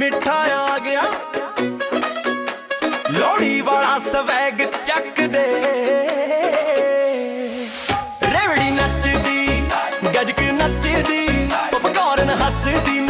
ਮਿੱਠਾ ਆ ਗਿਆ। ਲੋੜੀ ਵਾਲਾ ਸਵੈਗ ਚੱਕ ਦੇ ਰੇਵੜੀ ਨੱਚਦੀ ਗੱਜਕ ਨੱਚਦੀ ਪਪਕੌਰਨ ਹੱਸਦੀ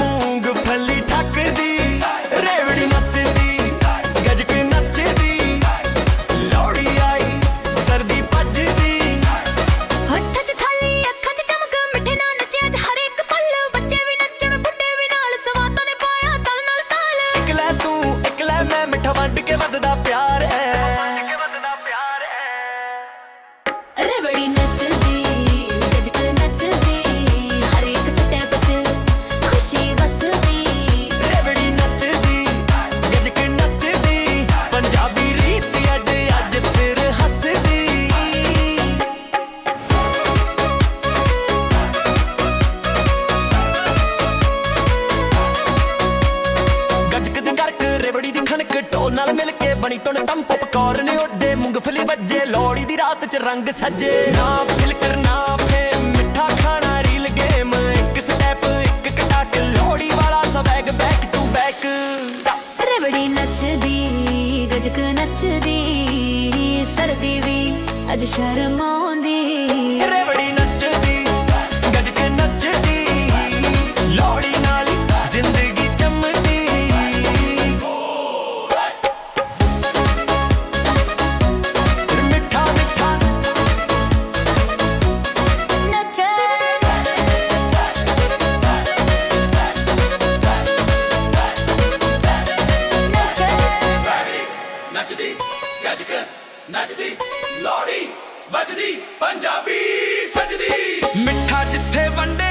ਨਾਲ ਮਿਲ ਕੇ ਬਣੀ ਤੁਣ ਟੰ ਪਪਕੌਰਨ ਉੱਡੇ ਮੂੰਗਫਲੀ ਵੱਜੇ, ਲੋਹੜੀ ਦੀ ਰਾਤ ਚ ਰੰਗ ਸੱਜੇ। ਨਾ ਫਿਲਟਰ ਨਾ ਫੇ ਮਿੱਠਾ ਖਾਣਾ ਰੀਲ ਗੇਮ ਇੱਕ ਸਟੈਪ ਇੱਕ ਕਟਾਕ, ਲੋਹੜੀ ਵਾਲਾ ਸਵੈਗ ਬੈਕ ਟੂ ਬੈਕ ਰਬੜੀ ਨੱਚਦੀ, ਗਜਕ ਨੱਚਦੀ, ਸਰਦੀ ਵੀ ਅੱਜ ਸ਼ਰਮਾ ਗੱਜ ਕੇ ਵੱਜਦੀ ਪੰਜਾਬੀ ਸਜਦੀ। ਮਿੱਠਾ ਜਿੱਥੇ ਵੰਡੇ